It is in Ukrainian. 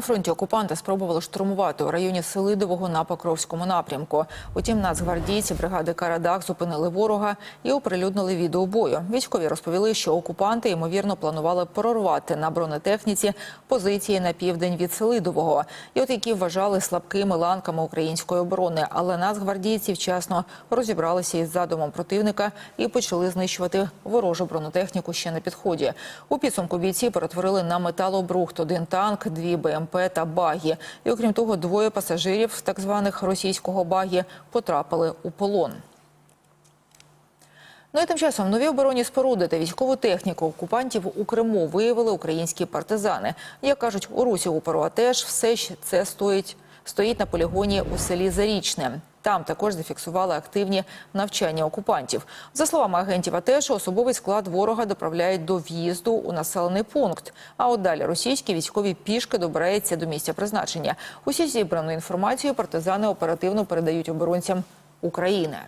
На фронті окупанти спробували штурмувати у районі Селидового на Покровському напрямку. Утім, нацгвардійці бригади Карадах зупинили ворога і оприлюднили відео бою. Військові розповіли, що окупанти ймовірно планували прорвати на бронетехніці позиції на південь від Селидового, і от які вважали слабкими ланками української оборони. Але нацгвардійці вчасно розібралися із задумом противника і почали знищувати ворожу бронетехніку ще на підході. У підсумку бійці перетворили на металобрухт один танк, дві БМП та багі. І окрім того, двоє пасажирів так званих російського багі потрапили у полон. Ну і тим часом нові оборонні споруди та військову техніку окупантів у Криму виявили українські партизани. Як кажуть, у Русі упору теж все ще це стоїть стоїть на полігоні у селі Зарічне. Там також зафіксували активні навчання окупантів. За словами агентів АТЕШ, особовий склад ворога доправляють до в'їзду у населений пункт. А от далі російські військові пішки добираються до місця призначення. Усі зібрану інформацію партизани оперативно передають оборонцям України.